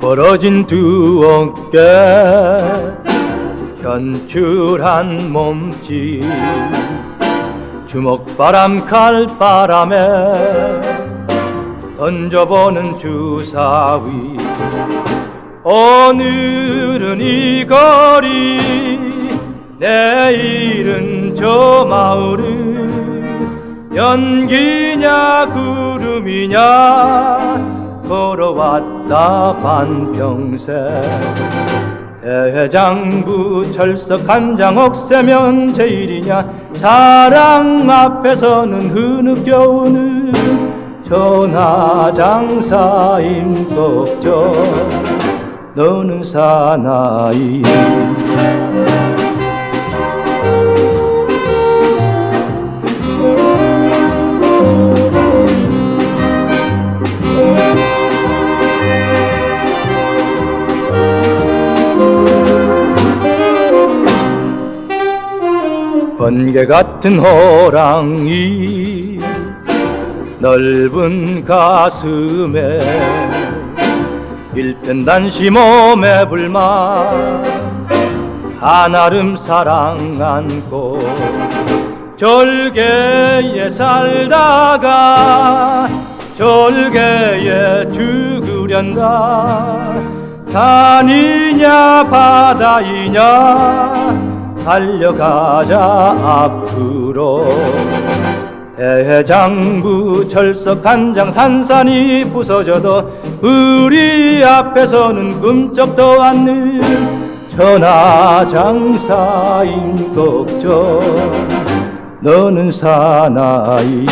벌어진 두 어깨. 현출한 몸짓. 주먹바람 칼바람에 던져보는 주사위. 오늘은 이 거리 내일은 저 마을은 연기냐 구름이냐 걸어왔다 반평생. 대장부 철석 한장 억세면 제일이냐? 사랑 앞에서는 흐느껴오는 전하장사임 걱정. 너는 사나이 번개 같은 호랑이 넓은 가슴에 일편단시 몸에 불만 한아름 사랑 안고 절개에 살다가 절개에 죽으련다 산이냐 바다이냐 달려가자 앞으로. 대장부 철석 한장 산산이 부서져도 우리 앞에서는 꿈쩍도 않는 천하장사인 걱정. 너는 사나이